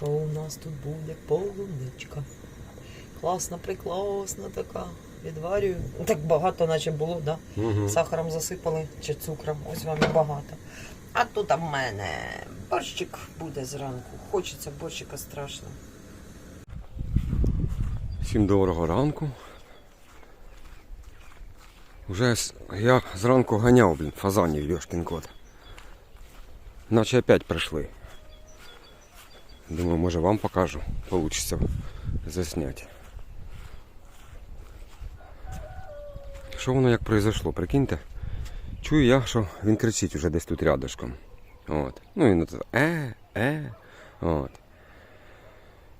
що у нас тут буде полуничка. Класна, прикласна така. Відварюю. Так багато, наче було, да? Угу. Сахаром засипали чи цукром. Ось вам і багато. А тут в мене борщик буде зранку. Хочеться борщика страшно. Всім доброго ранку. Вже с- я зранку ганяв, блін, фазанів Йошкін кот. Наче опять прийшли. Думаю, може вам покажу. Получиться засняти. Що воно як произошло, прикиньте? Чую я, що він кричить уже десь тут рядышком. От. Ну він от е, е. От.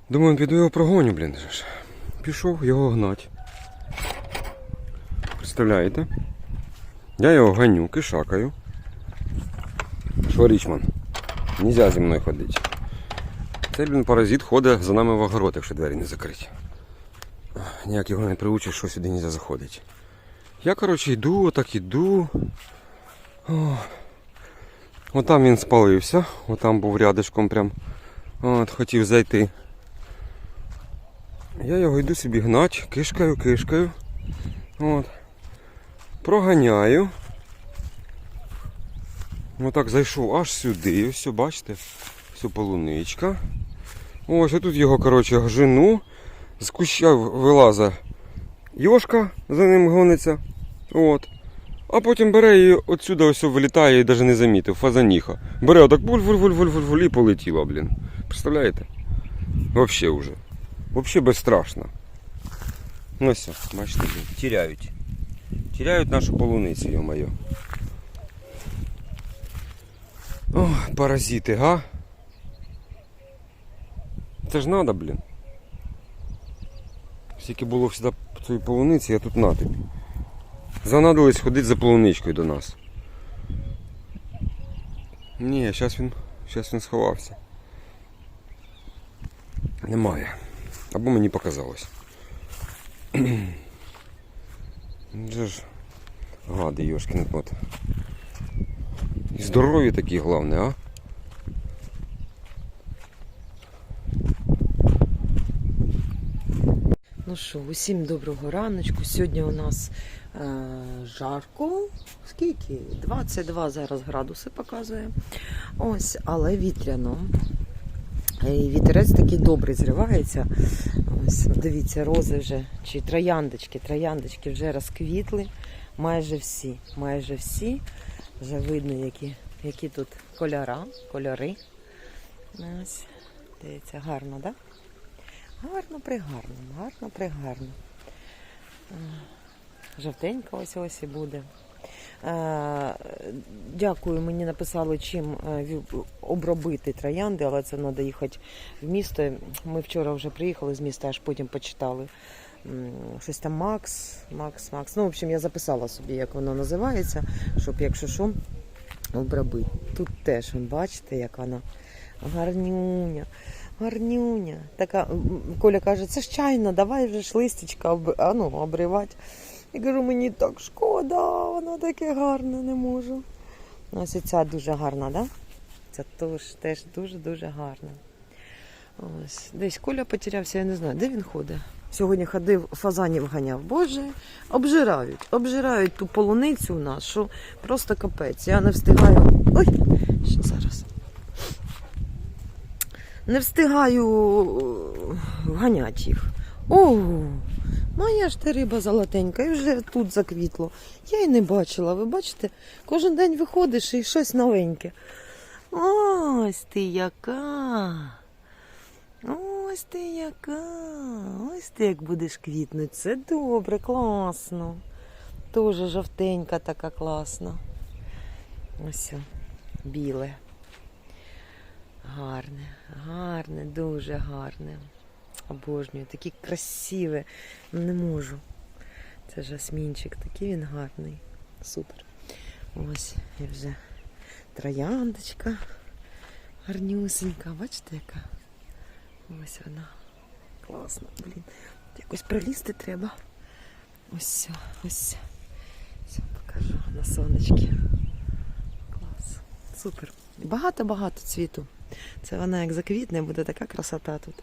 Думаю, піду його прогоню, блін. Пішов його гнать. Представляєте? Я його ганю, кишакаю. Що Річман? Нельзя зі мною ходити. Цей блін паразит ходить за нами в огород, якщо двері не закриті. Ніяк його не приучиш, що сюди не можна заходити. Я, коротше, йду, отак йду. О. Отам він спалився, отам був рядишком прям. От, хотів зайти. Я його йду собі гнать, кишкаю, кишкаю. От. Проганяю. Отак зайшов аж сюди, ось, бачите, все полуничка. Ось тут його, коротше, жену. З куща вилазить Йошка, за ним гониться. От. А потім бере і отсюди ось вилітає і навіть не замітив, фазаніха. Бере отак буль-буль-буль-буль-буль і полетіла, блін. Представляєте? Вообще уже. Вообще безстрашно. Ну все, бачите, тіряють. Тіряють нашу полуницю, йо-моє. О, паразити, га? Це ж надо, блін. Скільки було всегда цієї полуниці, я тут на тобі. Занадились ходити за полуничкою до нас. Ні, зараз він, зараз він сховався. Немає. Або мені показалось. Це ж гади Йошкін кот. І здорові такі, головне, а? Ну що, усім доброго раночку. Сьогодні у нас е, жарко. Скільки? 22 зараз градуси показує. Ось, але вітряно. І вітерець такий добрий зривається. Ось, дивіться, рози вже, чи трояндочки, трояндочки вже розквітли. Майже всі, майже всі. Вже видно, які, які тут кольора, кольори. Ось, дивіться, гарно, так? Гарно пригарно, гарно пригарно. Е, Жовтенька ось ось і буде. Е, Дякую, мені написали, чим е, обробити троянди, але це треба їхати в місто. Ми вчора вже приїхали з міста, аж потім почитали. Щось там Макс, Макс, Макс. Ну, в общем, я записала собі, як воно називається, щоб, якщо що, обробити. Тут теж, бачите, як вона гарнюня. Гарнюня. Така, Коля каже, це ж чайна, давай вже ж листячка об, а, ну, обривати. Я кажу, мені так шкода, вона таке гарне, не можу. Ось ця дуже гарна, да? Ця теж, дуже-дуже гарна. Ось. Десь Коля потерявся, я не знаю, де він ходить. Сьогодні ходив, фазанів ганяв. Боже, обжирають. Обжирають ту полуницю у нас, що просто капець. Я не встигаю. Ой, ще зараз не встигаю е, ганяти їх. О, моя ж ти риба золотенька, і вже тут заквітло. Я й не бачила, ви бачите, кожен день виходиш і щось новеньке. Ось ти яка. Ось ти яка. Ось ти як будеш квітнути. Це добре, класно. Тоже жовтенька така класна. Ось, біле. Гарне, гарне, дуже гарне. Обожнюю, такі красиві. Не можу. Це жасмінчик, такий він гарний. Супер. Ось і вже трояндочка. Гарнюсенька. Бачите, яка? Ось вона. Класна, блін. Якось пролізти треба. Ось, все, ось. Все, покажу на сонечки. Клас. Супер. Багато-багато цвіту. Це вона як заквітне, буде така красота тут.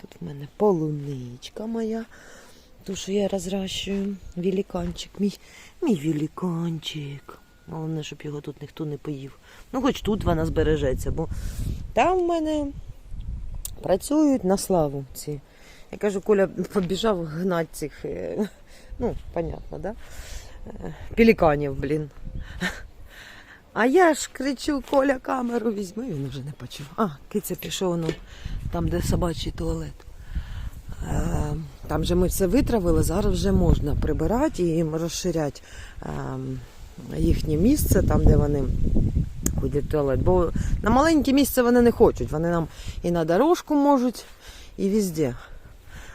Тут в мене полуничка моя. Ту, що я розращую. Великанчик. Мій, мій великанчик. Головне, щоб його тут ніхто не поїв. Ну, хоч тут вона збережеться, бо там в мене працюють на славу ці. Я кажу, Коля побіжав гнати цих, е, ну, понятно, да? Е, Пеліканів, блін. А я ж кричу, Коля, камеру візьми, він вже не почув. А, киця пішов, ну, там, де собачий туалет. Е, Там же ми все витравили, зараз вже можна прибирати і розширяти е, їхнє місце, там, де вони ходять в туалет. Бо на маленьке місце вони не хочуть. Вони нам і на дорожку можуть, і везде.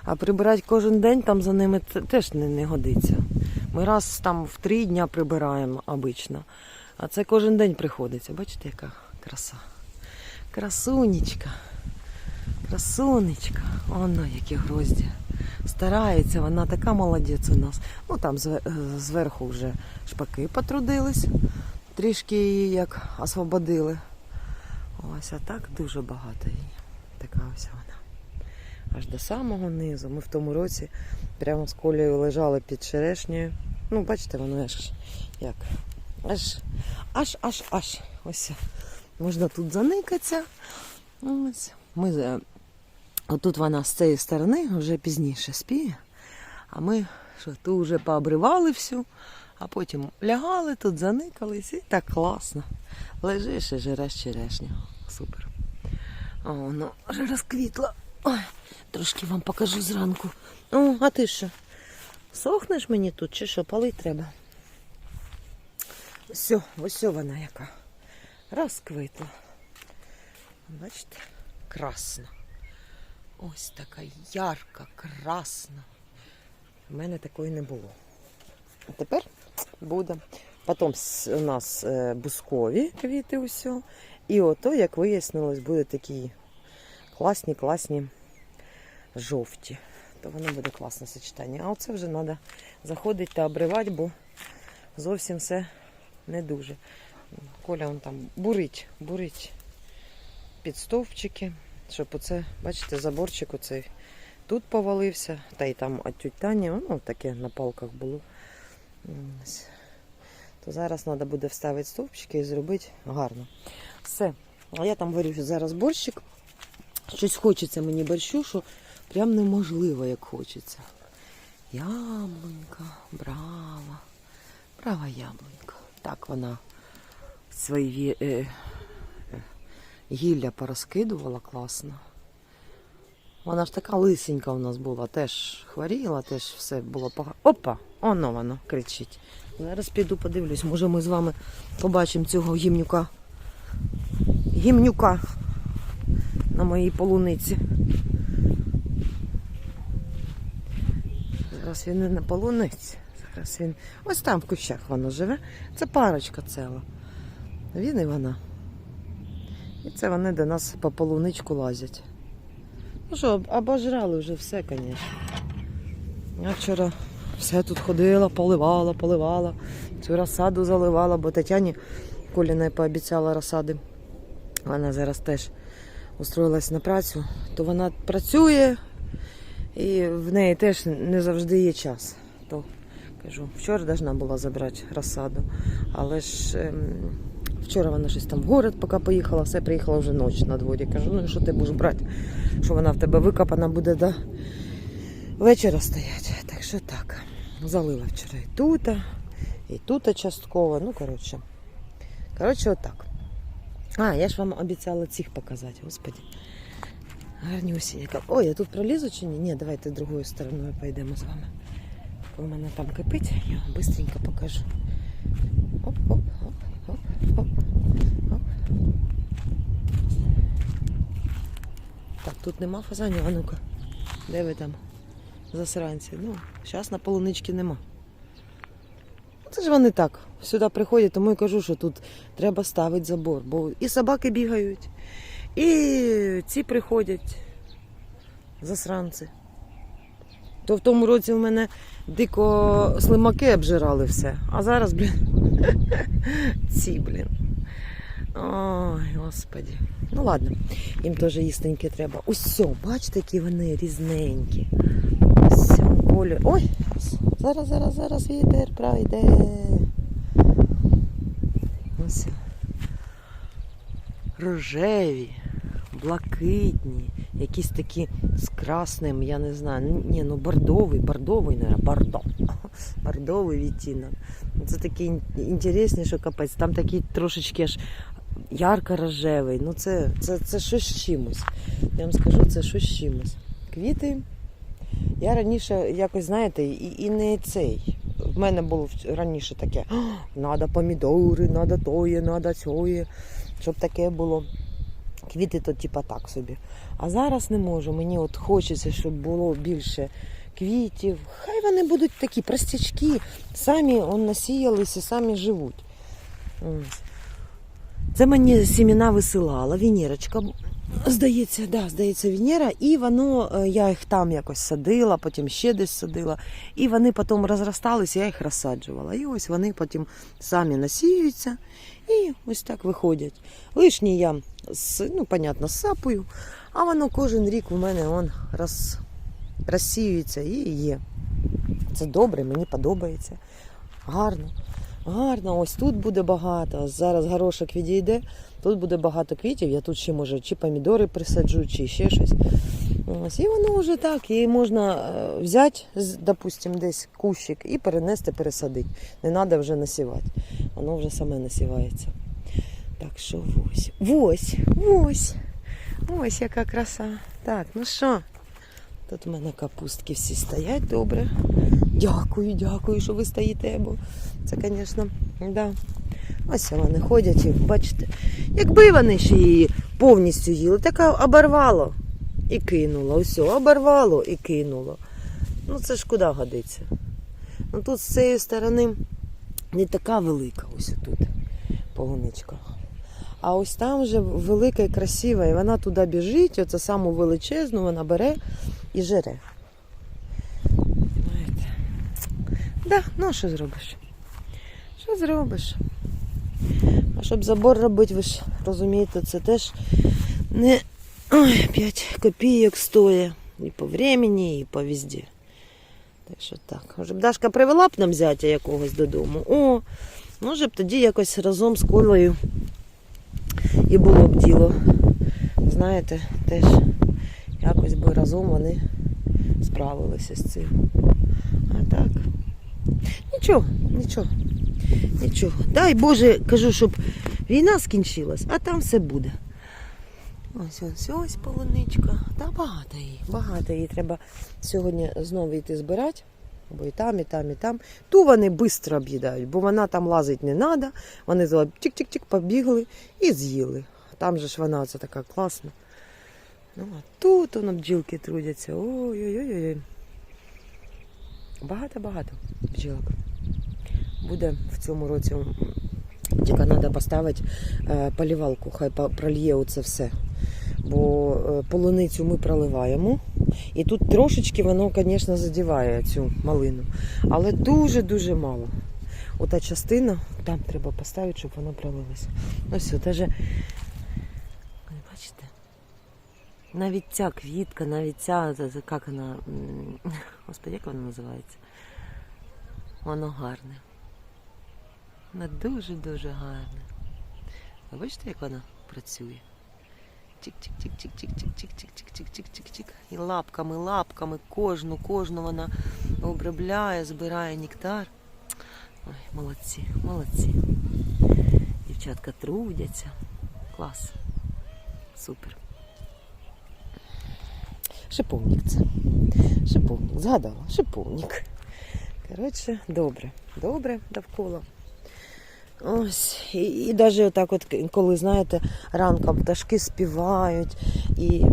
А прибирати кожен день там за ними теж не, не годиться. Ми раз там в три дня прибираємо обично. А це кожен день приходиться. Бачите, яка краса. Красунечка. Красунечка. Воно, які грозді. Старається, вона така молодець у нас. Ну там е, зверху вже шпаки потрудились, трішки її як освободили. Ось, а так дуже багато її. Така ось вона. Аж до самого низу. Ми в тому році прямо з колею лежали під черешнею. Ну, бачите, воно аж як. Аж, аж, аж, аж. Ось. Можна тут заникатися. Ось. Ми, отут вона з цієї сторони вже пізніше спіє. А ми що, ту вже пообривали всю, а потім лягали тут, заникались і так класно. Лежиш і жереш черешню. Супер. О, воно вже розквітло. Ой, трошки вам покажу зранку. О, а ти що? Сохнеш мені тут чи що, палить треба? Все, ось вона яка. Розквитла. Бачите? Красна. Ось така ярка, красна. У мене такої не було. А тепер буде. Потім у нас е, бускові квіти усьо. І ото, як вияснилось, буде такі класні, класні жовті. То воно буде класне сочетання. А оце вже треба заходити та обривати, бо зовсім все не дуже. Коля он там бурить, бурить під стовпчики, щоб оце, бачите, заборчик оцей тут повалився, та й там от тють Тані, ну таке на палках було. То зараз треба буде вставити стовпчики і зробити гарно. Все. А я там варю зараз борщик. Щось хочеться мені борщу, що прям неможливо, як хочеться. Яблунька, брава, брава яблунька. Так вона свої е, е, гілля порозкидувала класно. Вона ж така лисенька у нас була, теж хворіла, теж все було погано. Опа! Оно воно кричить. Зараз піду подивлюсь, може ми з вами побачимо цього гімнюка. Гімнюка на моїй полуниці. Зараз він не на полуниці. Зараз він. Ось там в кущах воно живе. Це парочка ціла. Він і вона. І це вони до нас по полуничку лазять. Ну що, обожрали вже все, звісно. Я вчора все тут ходила, поливала, поливала. Цю розсаду заливала, бо Тетяні Коліна пообіцяла розсади. Вона зараз теж устроїлась на працю, то вона працює і в неї теж не завжди є час. То кажу, вчора должна була забрати розсаду, але ж ем, вчора вона щось там в город, поки поїхала, все приїхала вже ніч на дворі. Кажу, ну що ти будеш брати? Що вона в тебе викопана буде до вечора стоять. Так що так. Залила вчора і тут, і тут частково. Ну, коротше. Коротше, отак. А, я ж вам обіцяла цих показати, господи. Гарнюсінька. Ой, я тут пролізу чи ні? Ні, давайте другою стороною пойдемо з вами. У мене там кипить, я быстренько покажу. Оп, оп, оп, оп, оп, оп. Так, тут нема фазанів, а ну-ка. Де ви там? Засранці. Ну, зараз на полунички нема. Ну, Це ж вони так. Сюди приходять, тому і кажу, що тут треба ставити забор. Бо і собаки бігають, і ці приходять засранці. То в тому році в мене дико слимаки обжирали все. А зараз, блін, ці, блін. Ой, господі. Ну ладно, їм теж їстеньке треба. Усьо, бачите, які вони різненькі. Ось колір. Ой, зараз, зараз, зараз вітер пройде. Ось. Рожеві, блакитні, якісь такі з красним, я не знаю. ну, Ні, ну бордовий, бордовий, не бордо. Бордовий відтінок. Це такий ін- інтересний, що капець. Там такий трошечки аж ярко-рожевий. Ну це, це, це щось з чимось. Я вам скажу, це щось з чимось. Квіти. Я раніше якось, знаєте, і, і не цей. В мене було раніше таке: треба помідори, треба тоє, треба сьоє, щоб таке було. Квіти то типа так собі. А зараз не можу. Мені от хочеться, щоб було більше квітів. Хай вони будуть такі простячки, самі он, насіялися, самі живуть. Це мені сімена висилала, Венерочка. Здається, да, здається, Венера, і воно, е, я їх там якось садила, потім ще десь садила, і вони потім розросталися, я їх розсаджувала. І ось вони потім самі насіюються і ось так виходять. Лишні я, з, ну, понятно, сапую, а воно кожен рік у мене он роз, розсіюється і є. Це добре, мені подобається. Гарно. Гарно, ось тут буде багато. Зараз горошок відійде, тут буде багато квітів. Я тут ще може чи помідори присаджу, чи ще щось. Ось, і воно вже так. І можна е, взяти, з- допустим, десь кущик і перенести, пересадити. Не треба вже насівати. Воно вже саме насівається. Так що ось. Ось, ось. Ось яка краса. Так, ну що? Тут у мене капустки всі стоять добре. Дякую, дякую, що ви стоїте, бо це, звісно, да. Ось вони ходять і бачите. Якби вони ще її повністю їли, так оборвало і кинуло. Ось, оборвало і кинуло. Ну це ж куди годиться? Ну тут з цієї сторони не така велика, ось тут полуничка. А ось там вже велика і красива, і вона туди біжить, оце саму величезну вона бере і жере. Знаєте. Да, ну а що зробиш? Що зробиш? А щоб забор робити, ви ж розумієте, це теж не ой, 5 копійок стоїть. І по времени, і по везде. Так що так. Може б Дашка привела б нам зятя якогось додому. О, може б тоді якось разом з колею і було б діло. Знаєте, теж якось би разом вони справилися з цим. А так. Нічого, нічого, нічого. Дай Боже, кажу, щоб війна скінчилась, а там все буде. Ось ось ось полуничка. Та багато її, багато її. Треба сьогодні знову йти збирати. Бо і там, і там, і там. Ту вони швидко об'їдають, бо вона там лазить не треба. Вони тік-тік-тік побігли і з'їли. Там же ж вона оце така класна. Ну, а тут воно бджілки трудяться. Ой-ой-ой. Багато-багато бджілок. Буде в цьому році. Тільки треба поставити е, полівалку, хай прольє оце все. Бо е, полуницю ми проливаємо. І тут трошечки воно, звісно, задіває цю малину. Але дуже-дуже мало. Ота частина, там треба поставити, щоб воно пролилося. Ну все, даже, бачите? Навіть ця квітка, навіть ця, як вона, господи, як вона називається? Воно гарне. Вона дуже-дуже гарне. Ви бачите, як вона працює? Чик-чик-чик-чик-чик-чик-чик-чик-чик-чик-чик-чик. І лапками, лапками кожну, кожну вона обробляє, збирає нектар. Ой, молодці, молодці. Дівчатка трудяться. Клас. Супер. Шиповник це. Шиповник. Згадала. Шиповник. Коротше, добре. Добре довкола. Ось, і, і навіть отак, от, коли, знаєте, ранком пташки співають, і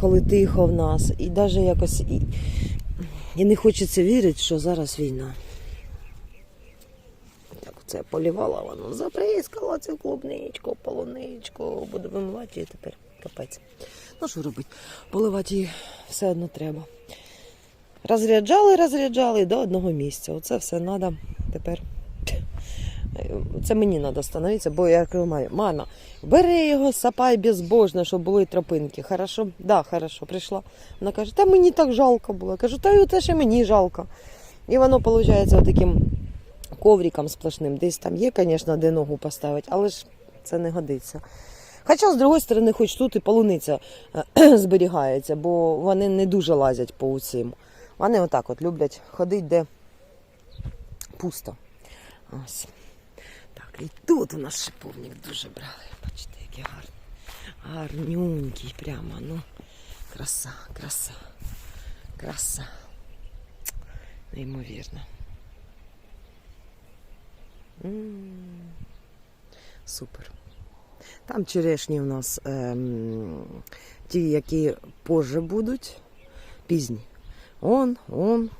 коли тихо в нас, і навіть якось і, і не хочеться вірити, що зараз війна. Так це я полівала воно, заприскала цю клубничку, полуничку, буду вимивати її тепер капець. Ну що робити? Поливати її все одно треба. Розряджали, розряджали до одного місця. Оце все треба тепер Це мені треба становитися, бо я кажу, «Мамі, мама, бери його, сапай безбожно, щоб були тропинки. Хорошо? Да, хорошо, прийшла. Вона каже, та мені так жалко було. Я кажу, та й те, що мені жалко. І воно виходить таким ковриком сплошним. Десь там є, звісно, де ногу поставити, але ж це не годиться. Хоча, з другої сторони, хоч тут і полуниця е, зберігається, бо вони не дуже лазять по усім. Вони отак от люблять ходити, де пусто. Ось. І тут у нас шиповник дуже брали. Бачите, який гарний. Гарнюнький прямо. Ну, краса, краса, краса. Неймовірно. Супер. Там черешні у нас ем, ті, які позже будуть, пізні. Он, он,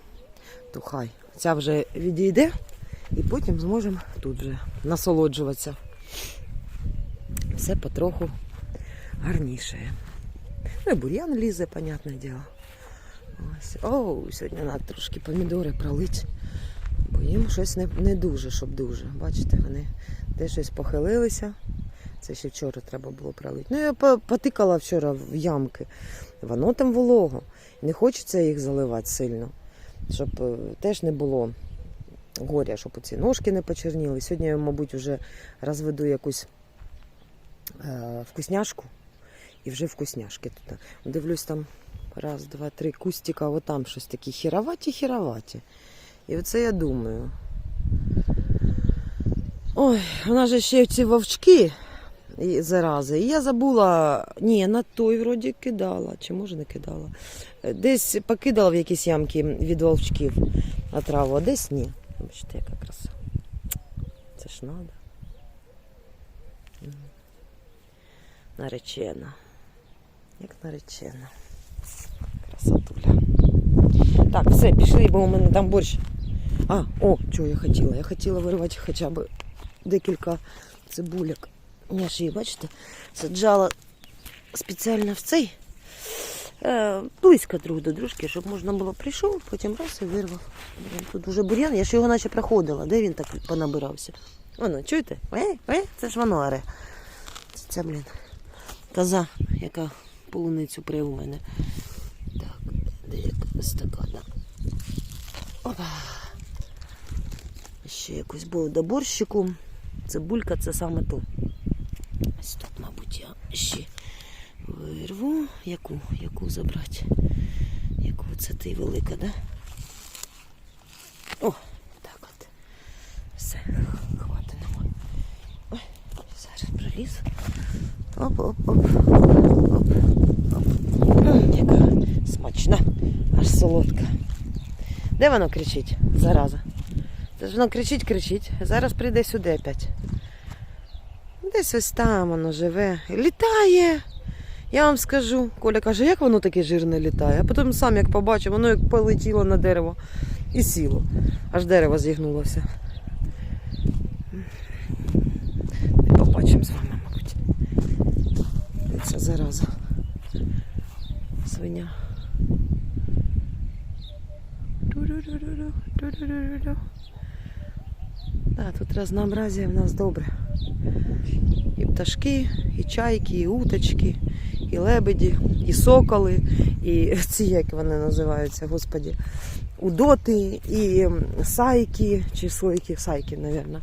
то хай. Ця вже відійде, і потім зможемо тут вже насолоджуватися. Все потроху гарніше. Ну і бур'ян лізе, понятне діло. Ось. О, сьогодні треба трошки помідори пролить. Бо їм щось не, не дуже, щоб дуже. Бачите, вони де щось похилилися. Це ще вчора треба було пролити. Ну, я потикала вчора в ямки. Воно там волого. Не хочеться їх заливати сильно, щоб е, теж не було горя, щоб оці ножки не почерніли. Сьогодні я, мабуть, вже розведу якусь е, вкусняшку. І вже вкусняшки тут. Дивлюсь там раз, два, три кустика, а там щось такі хіроваті-хіроваті. І оце я думаю. Ой, у нас же ще ці вовчки і зарази. І я забула, ні, на той вроді кидала, чи може не кидала. Десь покидала в якісь ямки від вовчків отраву, а десь ні. Бачите, яка краса. Це ж надо. Наречена. Як наречена. Красотуля. Так, все, пішли, бо у мене там борщ. А, о, що я хотіла? Я хотіла вирвати хоча б декілька цибуляк. Я ж її, бачите, саджала спеціально в цей близько друг до дружки, щоб можна було прийшов, потім раз і вирвав. Тут уже бур'ян, я ж його наче проходила. Де він так понабирався? Воно, чуєте? Е, е, це ж воно аре. Це, це, блін, коза, яка полуницю при у мене. Так, де якась така, да. Опа. Ще якось було до борщику. Цибулька це саме то. Ось тут, мабуть, я ще вирву. Яку? Яку забрати? Яку це ти велика, да? О, так от. Все, хватить нам. Ой, зараз проліз. Оп, оп, оп, оп, оп. М, Яка смачна, аж солодка. Де воно кричить, зараза? Це ж воно кричить, кричить. Зараз прийде сюди опять. Десь ось там воно живе. Літає. Я вам скажу. Коля каже, як воно таке жирне літає. А потім сам як побачив, воно як полетіло на дерево і сіло. Аж дерево зігнулося. Не побачимо з вами, мабуть. Ця зараза. Свиня. Да, тут разнообразие в нас добре. І пташки, і чайки, і уточки, і лебеді, і соколи, і ці, як вони називаються, господі, удоти, і сайки, чи сойки, сайки, мабуть.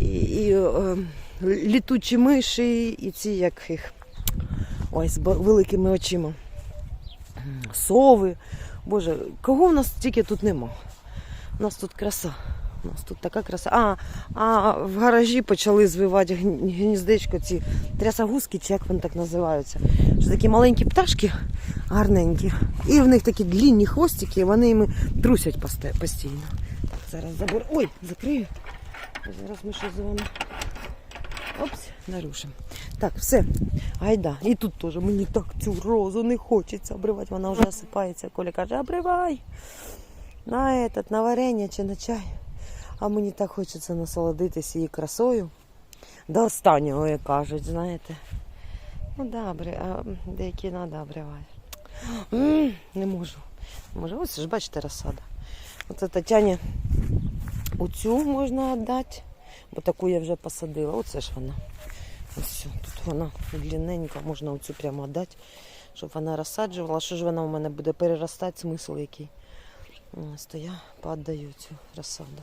І, і е, літучі миші, і ці, як їх, ой, з великими очима. Сови. Боже, кого в нас тільки тут нема? У нас тут краса. У нас тут така краса. А, а в гаражі почали звивати гніздечко ці трясогузки, чи як вони так називаються. Що такі маленькі пташки гарненькі. І в них такі длінні хвостики, вони їми трусять постійно. Так, зараз забор. Ой, закрию. Зараз ми щось з вами. Опс, нарушимо. Так, все. Гайда. І тут теж мені так цю розу не хочеться обривати. Вона вже осипається. Коля каже, обривай. На этот, на варення чи на чай. А мені так хочеться насолодитися її красою. До останнього, як кажуть, знаєте. Ну добре, а деякі треба обривати. Не можу. Не можу. Ось ж бачите розсада. Оце Тетяні оцю можна віддати. Бо таку я вже посадила. Оце ж вона. Ось. Тут вона длинненька, можна оцю прямо дати, щоб вона розсаджувала. Що ж вона у мене буде переростати, смисл який. Ось то я поддаю цю розсаду.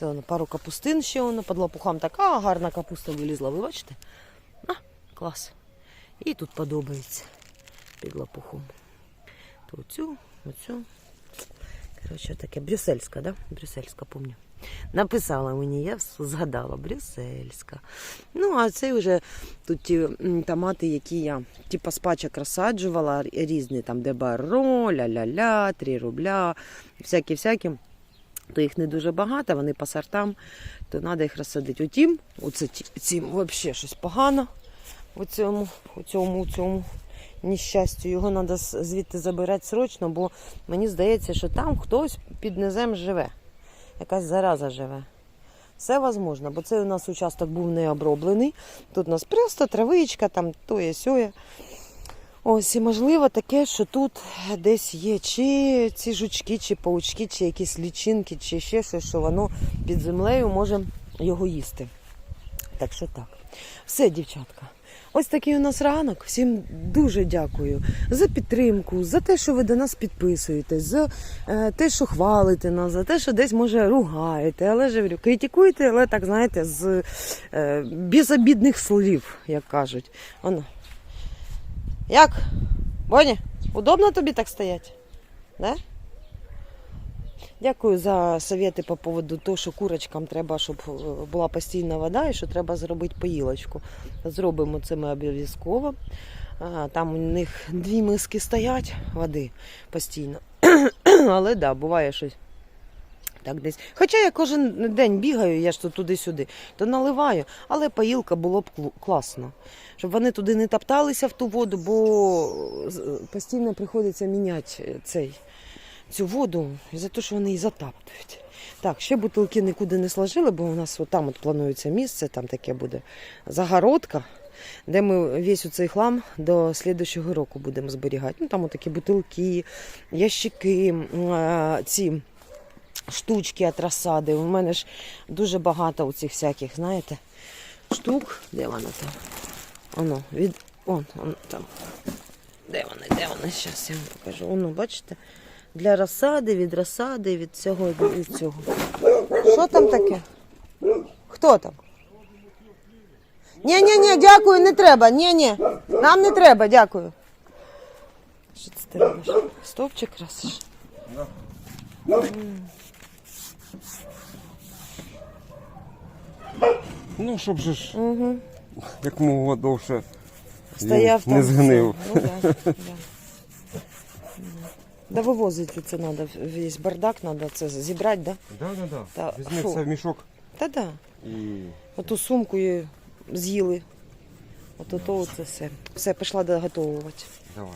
Зелено пару капустин ще воно під лопухам така гарна капуста вилізла. Ви бачите? А, клас. І тут подобається під лопухом. То оцю, оцю. Коротше, таке брюссельська, да? Брюссельська, помню. Написала мені, я згадала, брюссельська. Ну, а це вже тут ті томати, які я типа з пачок розсаджувала, різні там, де баро, ля-ля-ля, 3 рубля, всякі-всякі. То їх не дуже багато, вони по сортам, то треба їх розсадити. Утім, оце цим взагалі щось погано. У цьому, у цьому, у цьому нещастю. Його треба звідти забирати срочно, бо мені здається, що там хтось під низем живе. Якась зараза живе. Все можливо, бо цей у нас участок був не оброблений. Тут у нас просто травичка, там тоє сьоє. Ось і можливо таке, що тут десь є чи ці жучки, чи паучки, чи якісь лічинки, чи ще щось, що воно під землею може його їсти. Так що так. Все, дівчатка. Ось такий у нас ранок. Всім дуже дякую за підтримку, за те, що ви до нас підписуєтесь, за е, те, що хвалите нас, за те, що десь може ругаєте, але ж говорю, критикуєте, але так знаєте, з е, безобідних слів, як кажуть. Воно. Як? Боня, удобно тобі так стояти? Да? Дякую за совєти по поводу того, що курочкам треба, щоб е, була постійна вода і що треба зробити поїлочку. Зробимо це ми обов'язково. Там у них дві миски стоять води постійно. Але да, буває щось. Так десь. Хоча я кожен день бігаю, я ж тут туди-сюди, то наливаю, але поїлка було б класно. Щоб вони туди не топталися в ту воду, бо постійно приходиться міняти цей, цю воду за те, що вони її затаптують. Так, ще бутилки нікуди не сложили, бо у нас там от планується місце, там таке буде загородка, де ми весь цей хлам до слідущого року будемо зберігати. Ну, там такі бутилки, ящики, ці штучки від розсади. У мене ж дуже багато у цих всяких, знаєте, штук. Де вона там? Воно, від. Он, он там. Де вони? Де вони? Зараз я вам покажу. Воно, бачите? Для розсади, від розсади, від цього від цього. Що там таке? Хто там? Ні, ні, ні, дякую, не треба. Ні, ні. Нам не треба, дякую. Що це ти робиш? Стовпчик красиш? Ну, щоб же ж Угу. як мого довше Стояв він там. не згнив. Ну, да, да. Да вивозити це треба, весь бардак треба це зібрати, да? Да, да, да. Та, Візьми фу. все в мішок Та да. і Оту сумку її з'їли. Ото то це все. Все, пішла доготовувати. давай.